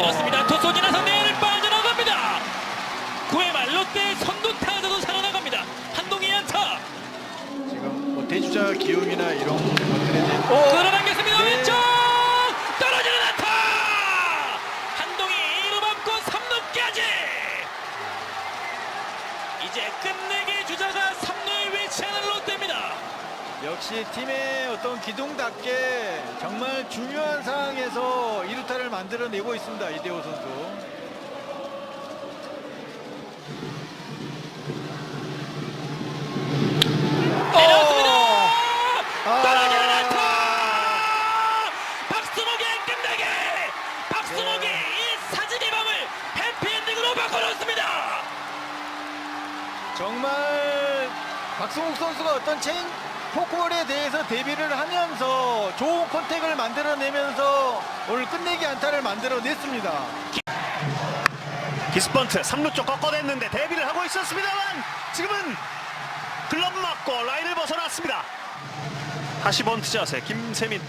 내렸습니다. 투수 지나서 내를 빠져나갑니다. 9회 말 롯데 선두 타자도 살아나갑니다. 한동희 안타 지금 뭐 대주자 기용이나 이런 것들에 대해 끌어당겼습니다. 네. 왼쪽 떨어지는 안타 한동희 1루 받고 3루까지 이제 끝내기 주자가 3루에 위치하는 롯데입니다. 역시 팀의 어떤 기둥답게 정말 중요한 상황에서 2루타를 만들어내고 있습니다. 이대호 선수. 내렸습니다. 아. 해피엔딩으로 바꿔놓습니다. 정말 박승욱 선수가 어떤 체인 포콜에 대해서 대비를 하면서 좋은 컨택을 만들어내면서 오늘 끝내기 안타를 만들어냈습니다. 기스번트 3루 쪽 꺾어냈는데 대비를 하고 있었습니다만 지금은 글러브 맞고 라인을 벗어났습니다. 다시 번트 자세 김세민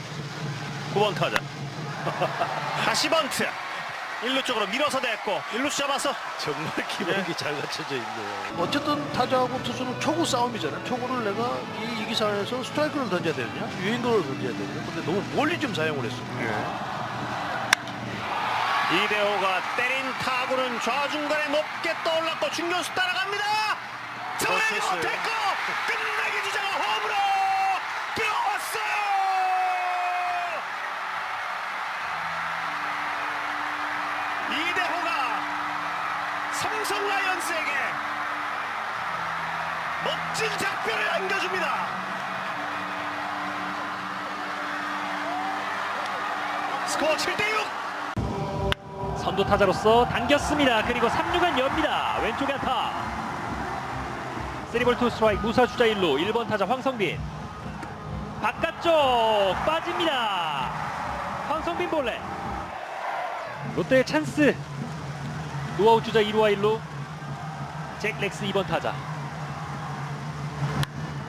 9번 타자 다시 번트 1루 쪽으로 밀어서 냈고 1루 잡아서 정말 기본기 잘 갖춰져 있네요. 어쨌든 타자하고 투수는 초구 싸움이잖아요. 초구를 내가 이 이기 상황에서 스트라이크를 던져야 되느냐, 유인도를 던져야 되느냐. 근데 너무 멀리 좀 사용을 했습니다. 이대호가 때린 타구는 좌중간에 높게 떠올랐고 중견수 따라갑니다. 됐어요. 못했고 이대호가 삼성 라이언스에게 멋진 작별을 안겨줍니다. 스코어 7대6. 선두 타자로서 당겼습니다. 그리고 3루간 엽니다. 왼쪽에 안타. 3볼 2 스트라이크 무사 주자 1루 1번 타자 황성빈. 바깥쪽 빠집니다. 황성빈 볼래. 롯데의 찬스. 노아웃 주자 1루와 1루. 잭 렉스 2번 타자.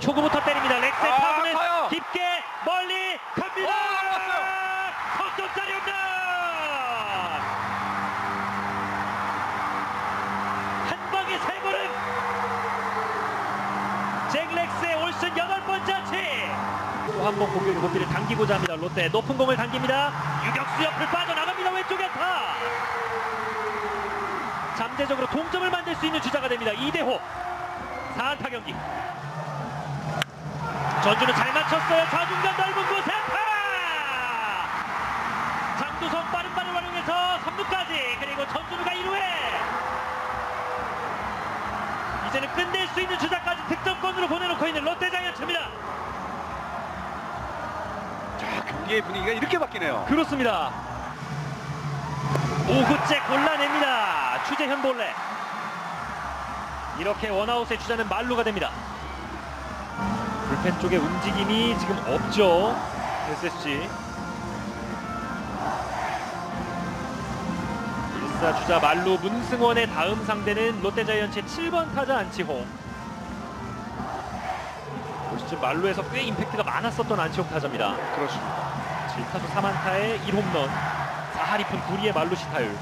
초구부터 때립니다. 렉스의 타구는 깊게 멀리 갑니다. 석점짜리 홈런! 한 방에 세 골은 잭 렉스의 올 시즌 여덟 번째 아치. 또 한 번 공격의 고비를 당기고자 합니다. 롯데 높은 공을 당깁니다. 유격수 옆을 빠져나갑니다. 왼쪽에 안타. 잠재적으로 동점을 만들 수 있는 주자가 됩니다. 이대호 4안타 경기. 전주는 잘 맞췄어요. 좌중간 넓은 곳에 안타. 장두성 빠른 발을 활용해서 3루까지 그리고 전준우가 1루에 이제는 끝낼 수 있는 주자까지 득점권으로 보내놓고 있는 롯데자이언츠입니다. 경기의 분위기가 이렇게 바뀌네요. 그렇습니다. 5구째 골라냅니다. 추재현 볼래. 이렇게 원아웃의 주자는 말루가 됩니다. 불펜 쪽의 움직임이 지금 없죠. SSG. 1사 주자 말루 문승원의 다음 상대는 롯데자이언츠의 7번 타자 안치홍. 올 시즌 말루에서 꽤 임팩트가 많았었던 안치홍 타자입니다. 그렇습니다. 7타수 3안타에 1홈런. 4할이푼 9리의 말루 시 타율.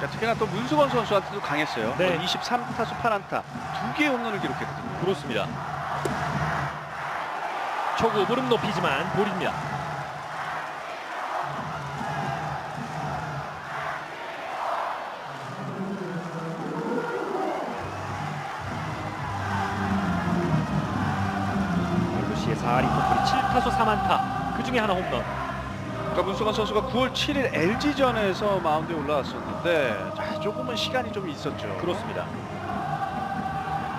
자, 특히나 또 문수건 선수한테도 강했어요. 네. 23타수 8안타, 두 개의 홈런을 기록했거든요. 그렇습니다. 초구 무릎 높이지만 볼입니다. 말루시의 4할이푼 9리 7타수 3안타. 그 중에 하나 홈런 그러니까 문수건 선수가 9월 7일 LG전에서 마운드에 올라왔었는데 자, 조금은 시간이 좀 있었죠. 그렇습니다.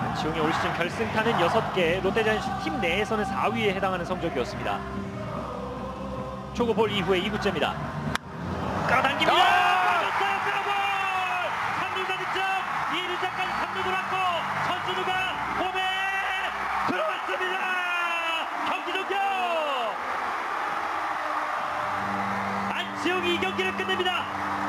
안치홍이 올 시즌 결승타는 6개, 롯데자이언츠 팀 내에서는 4위에 해당하는 성적이었습니다. 초구 볼 이후에 2구째입니다. 끌어당깁니다. 빠졌어요, 끌어볼! 3루자 득점, 2루자까지 3루 돌았고 들어왔습니다. 경기 종료! 안치홍이 이 경기를 끝냅니다.